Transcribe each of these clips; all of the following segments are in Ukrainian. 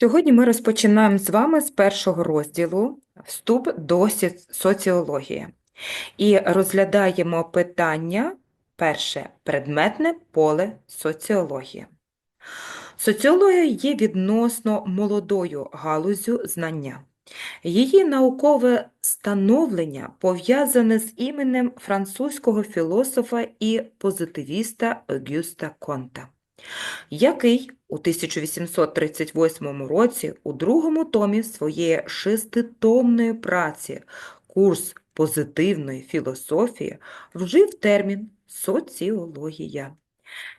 Сьогодні ми розпочинаємо з вами з першого розділу вступ до соціології і розглядаємо питання перше предметне поле соціології. Соціологія є відносно молодою галузю знання. Її наукове становлення пов'язане з іменем французького філософа і позитивіста Огюста Конта який у 1838 році у другому томі своєї шеститомної праці «Курс позитивної філософії» вжив термін «соціологія»,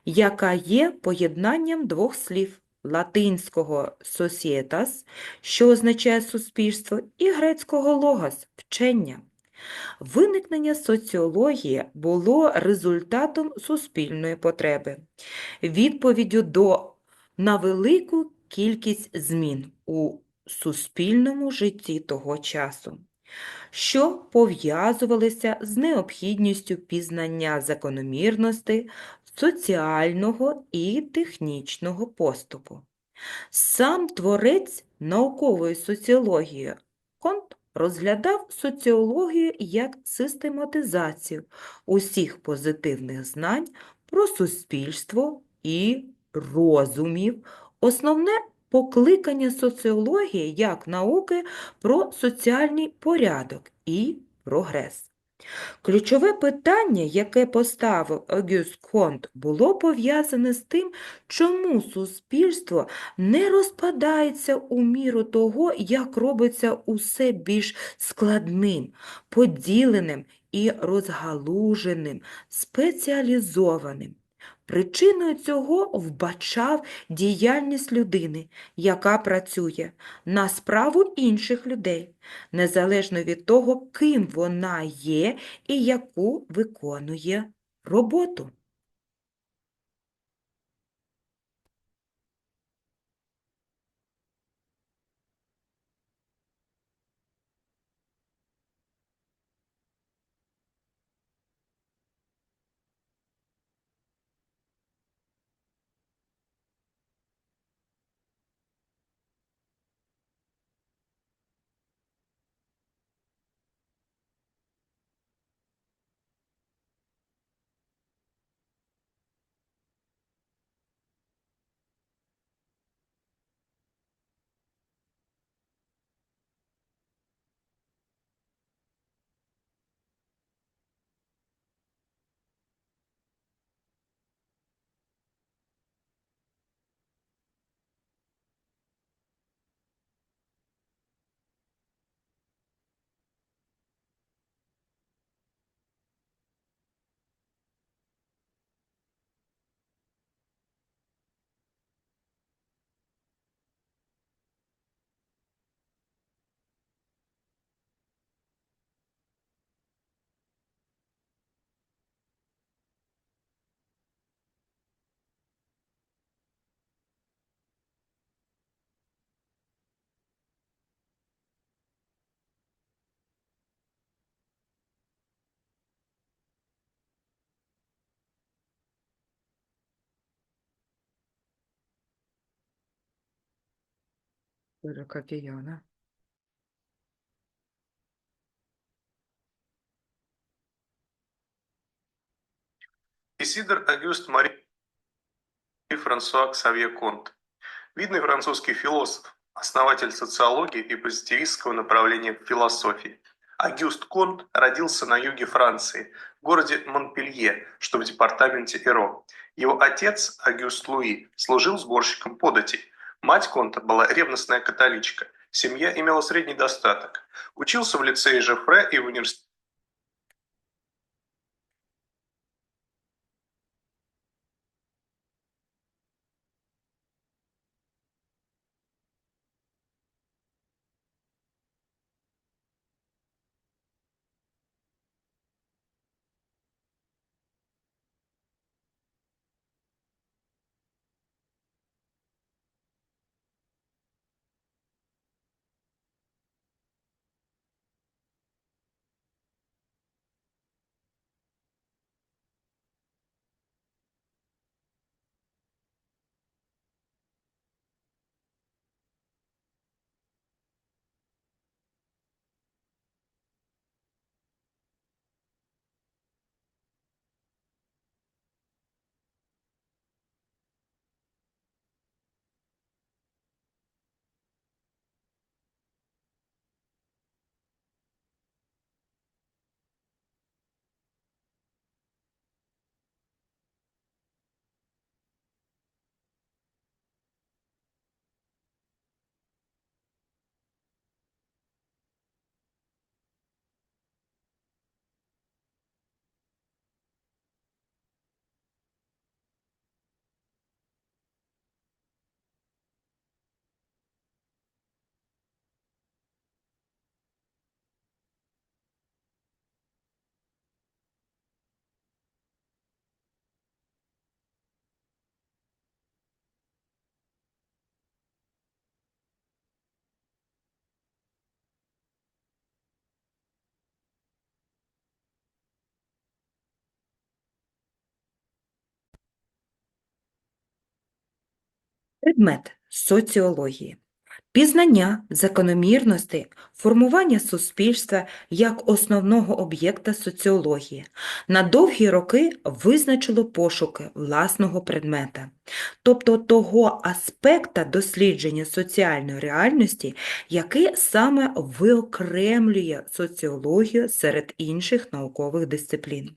яка є поєднанням двох слів латинського «societas», що означає суспільство, і грецького «logos» – вчення. Виникнення соціології було результатом суспільної потреби, відповіддю до на велику кількість змін у суспільному житті того часу, що пов'язувалися з необхідністю пізнання закономірностей соціального і технічного поступу. Сам творець наукової соціології розглядав соціологію як систематизацію усіх позитивних знань про суспільство і розумів. Основне покликання соціології як науки про соціальний порядок і прогрес. Ключове питання, яке поставив Огюст Конт, було пов'язане з тим, чому суспільство не розпадається у міру того, як робиться усе більш складним, поділеним і розгалуженим, спеціалізованим. Причиною цього вбачав діяльність людини, яка працює на справу інших людей, незалежно від того, ким вона є і яку виконує роботу. Копійона. Исидор Агюст Мари Франсуа Ксавье Конт. Видный французский философ, основатель социологии и позитивистского направления в философии. Агюст Конт родился на юге Франции, в городе Монпелье, что в департаменте Эро. Его отец, Агюст Луи, служил сборщиком податей. Мать Конта была ревностная католичка. Семья имела средний достаток. Учился в лицее Жефре и в университете Предмет соціології. Пізнання закономірностей, формування суспільства як основного об'єкта соціології на довгі роки визначило пошуки власного предмета, тобто того аспекта дослідження соціальної реальності, який саме виокремлює соціологію серед інших наукових дисциплін.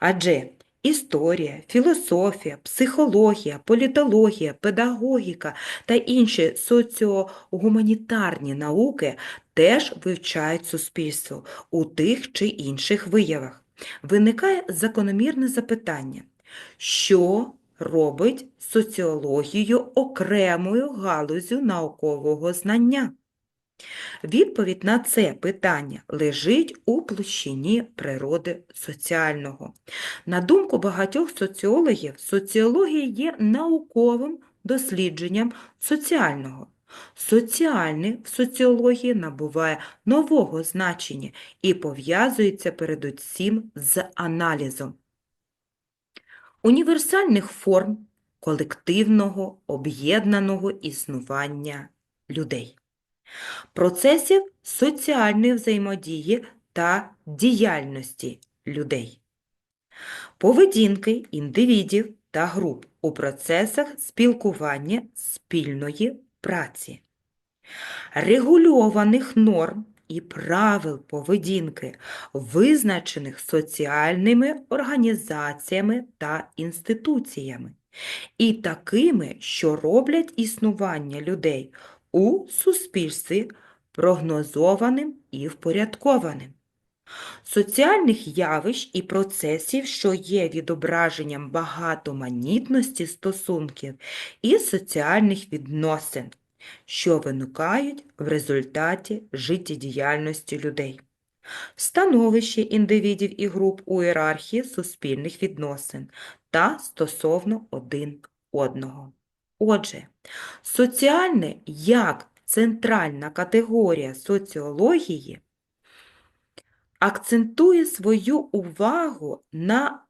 Адже історія, філософія, психологія, політологія, педагогіка та інші соціогуманітарні науки теж вивчають суспільство у тих чи інших виявах. Виникає закономірне запитання, що робить соціологію окремою галузю наукового знання? Відповідь на це питання лежить у площині природи соціального. На думку багатьох соціологів, соціологія є науковим дослідженням соціального. Соціальне в соціології набуває нового значення і пов'язується передусім з аналізом універсальних форм колективного об'єднаного існування людей, процесів соціальної взаємодії та діяльності людей, поведінки індивідів та груп у процесах спілкування спільної праці, регульованих норм і правил поведінки, визначених соціальними організаціями та інституціями, і такими, що роблять існування людей у суспільстві прогнозованим і впорядкованим. Соціальних явищ і процесів, що є відображенням багатоманітності стосунків і соціальних відносин, що виникають в результаті життєдіяльності людей. Становище індивідів і груп у ієрархії суспільних відносин та стосовно один одного. Отже, соціальне як центральна категорія соціології акцентує свою увагу на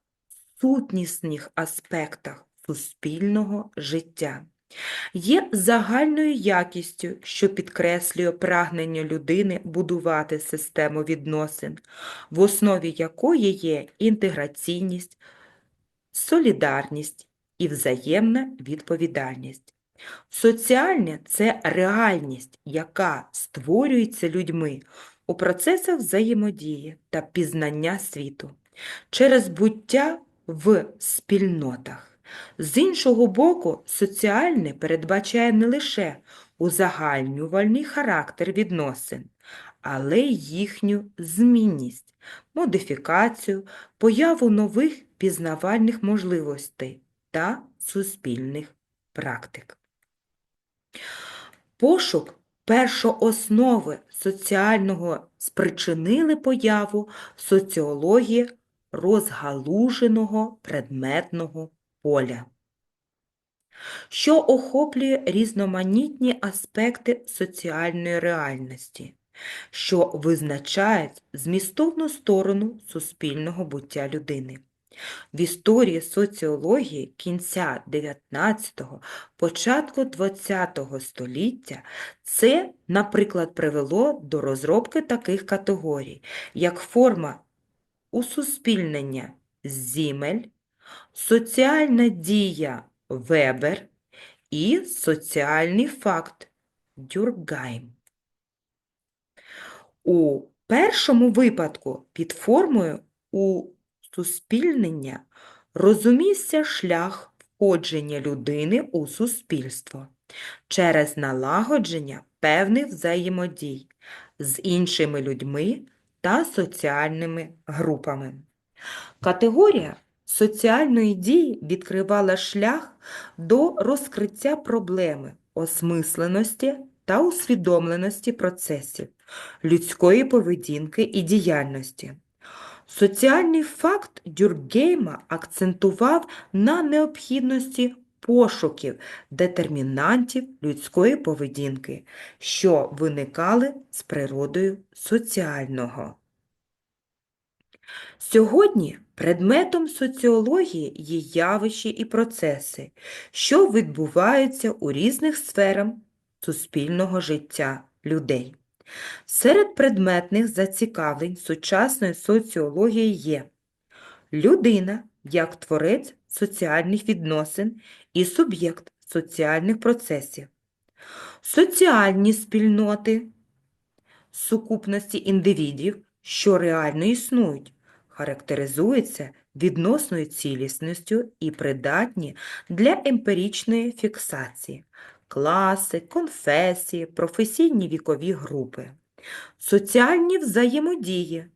сутнісних аспектах суспільного життя. Є загальною якістю, що підкреслює прагнення людини будувати систему відносин, в основі якої є інтеграційність, солідарність і взаємна відповідальність. Соціальне – це реальність, яка створюється людьми у процесах взаємодії та пізнання світу через буття в спільнотах. З іншого боку, соціальне передбачає не лише узагальнювальний характер відносин, але й їхню змінність, модифікацію, появу нових пізнавальних можливостей та суспільних практик. Пошук першооснови соціального спричинили появу соціології розгалуженого предметного поля, що охоплює різноманітні аспекти соціальної реальності, що визначають змістовну сторону суспільного буття людини. В історії соціології кінця 19-го, початку 20-го століття це, наприклад, привело до розробки таких категорій, як форма усуспільнення Зімель, соціальна дія Вебер і соціальний факт Дюргайм. У першому випадку під формою усуспільнення розумівся шлях входження людини у суспільство через налагодження певних взаємодій з іншими людьми та соціальними групами. Категорія соціальної дії відкривала шлях до розкриття проблеми осмисленості та усвідомленості процесів людської поведінки і діяльності. Соціальний факт Дюргейма акцентував на необхідності пошуків детермінантів людської поведінки, що виникали з природою соціального. Сьогодні предметом соціології є явища і процеси, що відбуваються у різних сферах суспільного життя людей. Серед предметних зацікавлень сучасної соціології є людина як творець соціальних відносин і суб'єкт соціальних процесів, соціальні спільноти, сукупності індивідів, що реально існують, характеризуються відносною цілісністю і придатні для емпіричної фіксації, класи, конфесії, професійні вікові групи, соціальні взаємодії,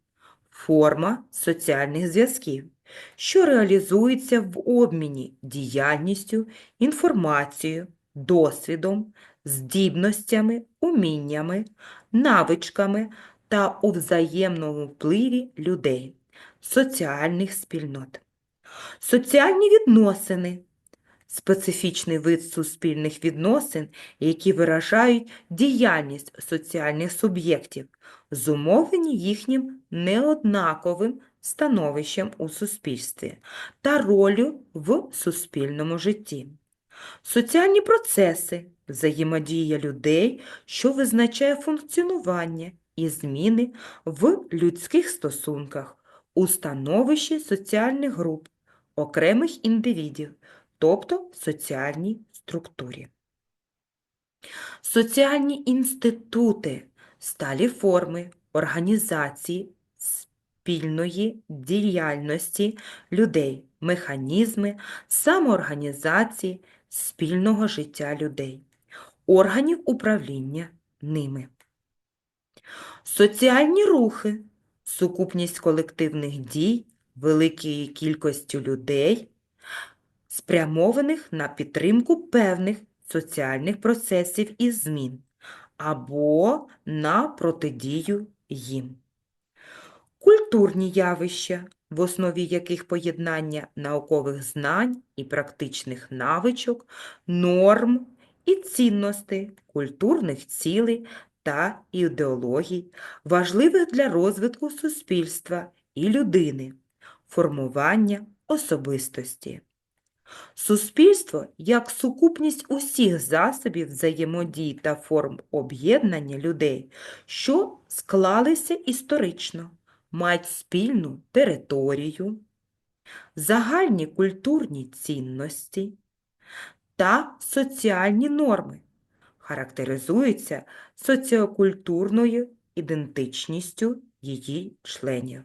форма соціальних зв'язків, що реалізується в обміні діяльністю, інформацією, досвідом, здібностями, уміннями, навичками та у взаємному впливі людей, соціальних спільнот. Соціальні відносини специфічний вид суспільних відносин, які виражають діяльність соціальних суб'єктів, зумовлені їхнім неоднаковим становищем у суспільстві та ролью в суспільному житті. Соціальні процеси – взаємодія людей, що визначає функціонування і зміни в людських стосунках, у становищі соціальних груп, окремих індивідів, тобто в соціальній структурі. Соціальні інститути – сталі форми організації спільної діяльності людей, механізми самоорганізації спільного життя людей, органів управління ними. Соціальні рухи – сукупність колективних дій великої кількості людей, спрямованих на підтримку певних соціальних процесів і змін або на протидію їм. Культурні явища, в основі яких поєднання наукових знань і практичних навичок, норм і цінностей, культурних цілей та ідеологій, важливих для розвитку суспільства і людини, формування особистості. Суспільство як сукупність усіх засобів взаємодії та форм об'єднання людей, що склалися історично, мають спільну територію, загальні культурні цінності та соціальні норми, характеризуються соціокультурною ідентичністю її членів.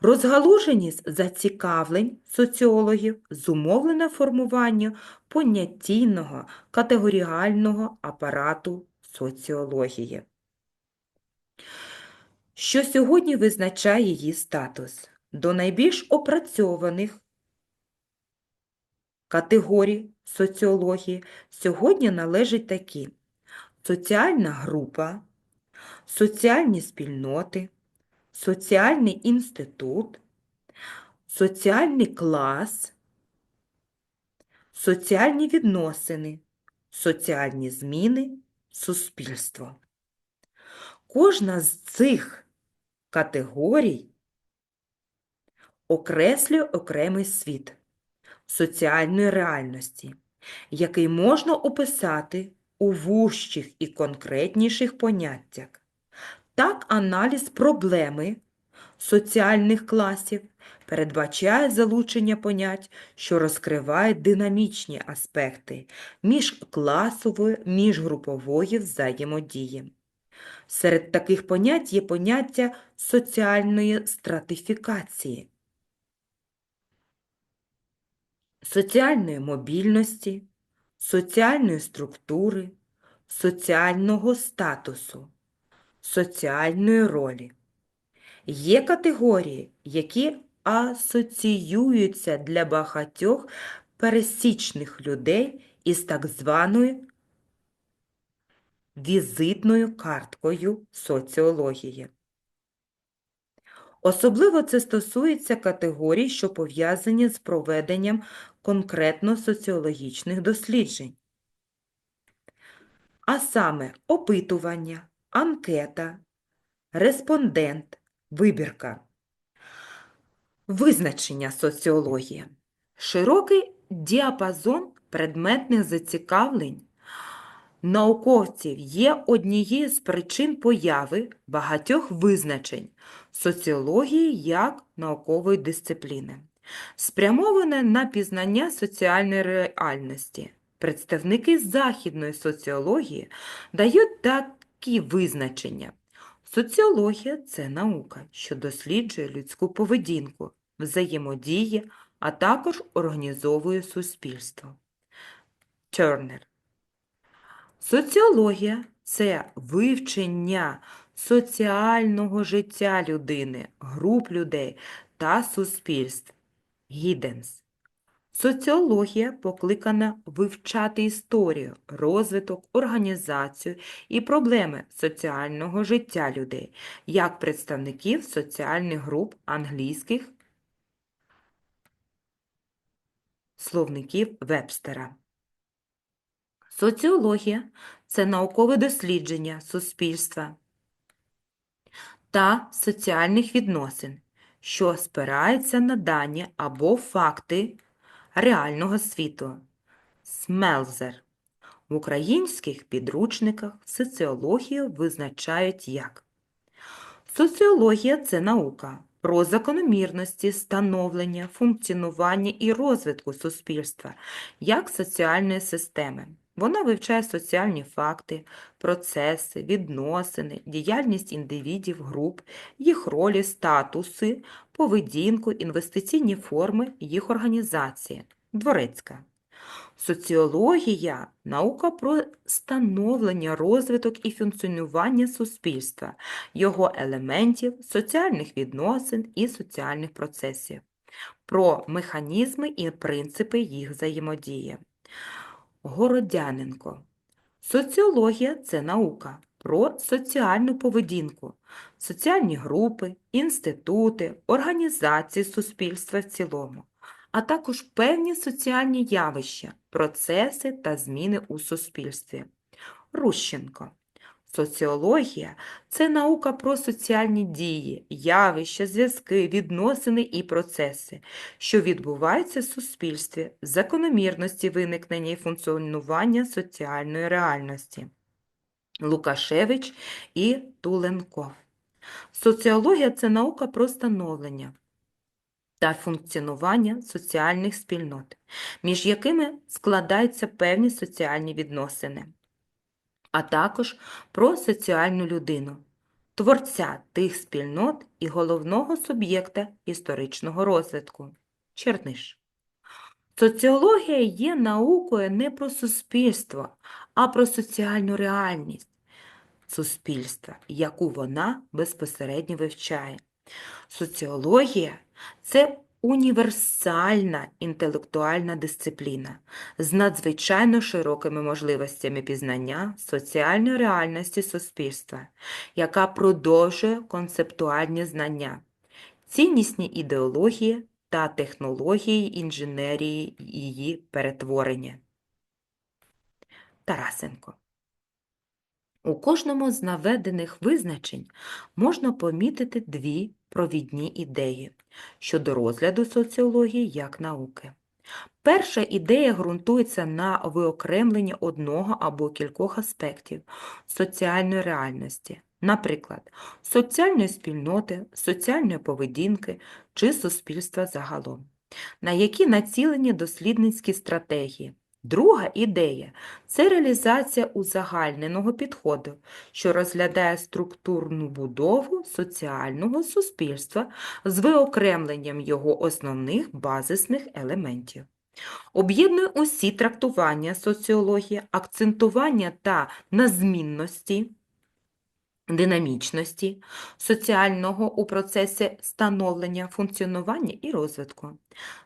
Розгалуженість зацікавлень соціологів зумовлена формуванням поняттійного категоріального апарату соціології, що сьогодні визначає її статус. До найбільш опрацьованих категорій соціології сьогодні належать такі соціальна група, соціальні спільноти, соціальний інститут, соціальний клас, соціальні відносини, соціальні зміни, суспільство. Кожна з цих категорій окреслює окремий світ соціальної реальності, який можна описати у вужчих і конкретніших поняттях. Так, аналіз проблеми соціальних класів передбачає залучення понять, що розкривають динамічні аспекти міжкласової, міжгрупової взаємодії. Серед таких понять є поняття соціальної стратифікації, соціальної мобільності, соціальної структури, соціального статусу соціальної ролі. Є категорії, які асоціюються для багатьох пересічних людей із так званою візитною карткою соціології. Особливо це стосується категорій, що пов'язані з проведенням конкретно соціологічних досліджень, а саме опитування, анкета, респондент, Вибірка. Визначення соціології. Широкий діапазон предметних зацікавлень науковців є однією з причин появи багатьох визначень соціології як наукової дисципліни, спрямоване на пізнання соціальної реальності. Представники західної соціології дають такі визначення. Соціологія це наука, що досліджує людську поведінку, взаємодіє, а також організовує суспільство. Тернер. Соціологія це вивчення соціального життя людини, груп людей та суспільств. Гіденс. Соціологія покликана вивчати історію, розвиток, організацію і проблеми соціального життя людей як представників соціальних груп англійських словників Вебстера. Соціологія це наукове дослідження суспільства та соціальних відносин, що спирається на дані або факти реального світу. Смелзер. В українських підручниках соціологію визначають як Соціологія – це наука про закономірності становлення, функціонування і розвитку суспільства як соціальної системи. Вона вивчає соціальні факти, процеси, відносини, діяльність індивідів, груп, їх ролі, статуси, поведінку, інвестиційні форми їх організації. Дворецька. Соціологія – наука про становлення, розвиток і функціонування суспільства, його елементів, соціальних відносин і соціальних процесів, про механізми і принципи їх взаємодії. Городяненко. Соціологія – це наука про соціальну поведінку, соціальні групи, інститути, організації суспільства в цілому, а також певні соціальні явища, процеси та зміни у суспільстві. Рущенко. Соціологія – це наука про соціальні дії, явища, зв'язки, відносини і процеси, що відбуваються в суспільстві, закономірності виникнення і функціонування соціальної реальності. Лукашевич і Туленков. Соціологія – це наука про становлення та функціонування соціальних спільнот, між якими складаються певні соціальні відносини, а також про соціальну людину, творця тих спільнот і головного суб'єкта історичного розвитку. Черниш. Соціологія є наукою не про суспільство, а про соціальну реальність суспільства, яку вона безпосередньо вивчає. Соціологія – це універсальна інтелектуальна дисципліна з надзвичайно широкими можливостями пізнання соціальної реальності суспільства, яка продовжує концептуальні знання, ціннісні ідеології та технології інженерії її перетворення. Тарасенко. У кожному з наведених визначень можна помітити дві провідні ідеї щодо розгляду соціології як науки. Перша ідея ґрунтується на виокремленні одного або кількох аспектів соціальної реальності, наприклад, соціальної спільноти, соціальної поведінки чи суспільства загалом, на які націлені дослідницькі стратегії. Друга ідея – це реалізація узагальненого підходу, що розглядає структурну будову соціального суспільства з виокремленням його основних базисних елементів. Об'єднує усі трактування соціології, акцентування та на змінності, динамічності соціального у процесі становлення, функціонування і розвитку.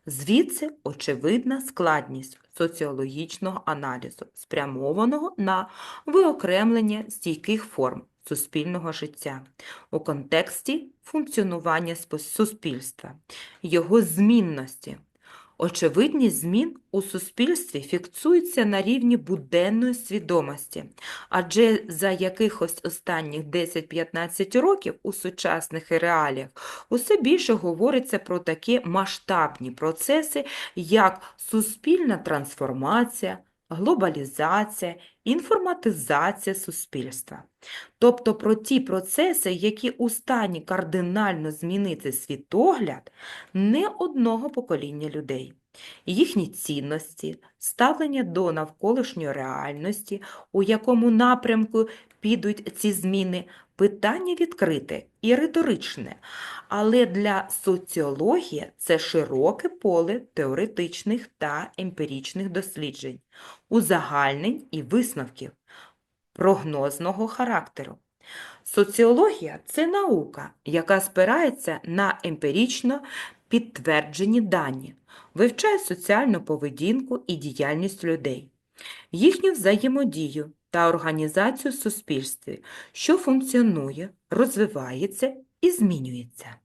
Звідси очевидна складність соціологічного аналізу, спрямованого на виокремлення стійких форм суспільного життя у контексті функціонування суспільства, його змінності, Очевидність змін у суспільстві фіксується на рівні буденної свідомості, адже за якихось останніх 10-15 років у сучасних реаліях усе більше говориться про такі масштабні процеси, як суспільна трансформація, глобалізація, інформатизація суспільства. Тобто про ті процеси, які у стані кардинально змінити світогляд не одного покоління людей. Їхні цінності, ставлення до навколишньої реальності, у якому напрямку підуть ці зміни, питання відкрите і риторичне, але для соціології це широке поле теоретичних та емпіричних досліджень, узагальнень і висновків прогнозного характеру. Соціологія – це наука, яка спирається на емпірично підтверджені дані, вивчає соціальну поведінку і діяльність людей, їхню взаємодію та організацію в суспільстві, що функціонує, розвивається і змінюється.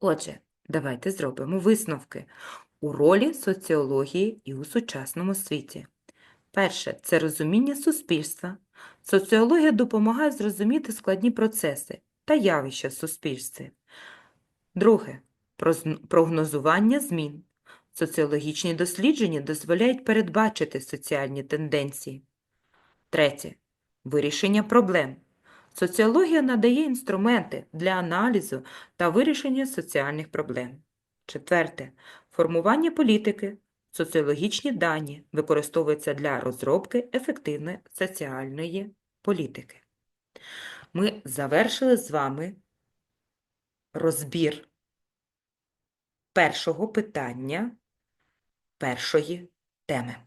Отже, давайте зробимо висновки у ролі соціології і у сучасному світі. Перше – це розуміння суспільства. Соціологія допомагає зрозуміти складні процеси та явища в суспільстві. Друге – прогнозування змін. Соціологічні дослідження дозволяють передбачити соціальні тенденції. Третє – вирішення проблем. Соціологія надає інструменти для аналізу та вирішення соціальних проблем. Четверте – формування політики. Соціологічні дані використовуються для розробки ефективної соціальної політики. Ми завершили з вами розбір першого питання першої теми.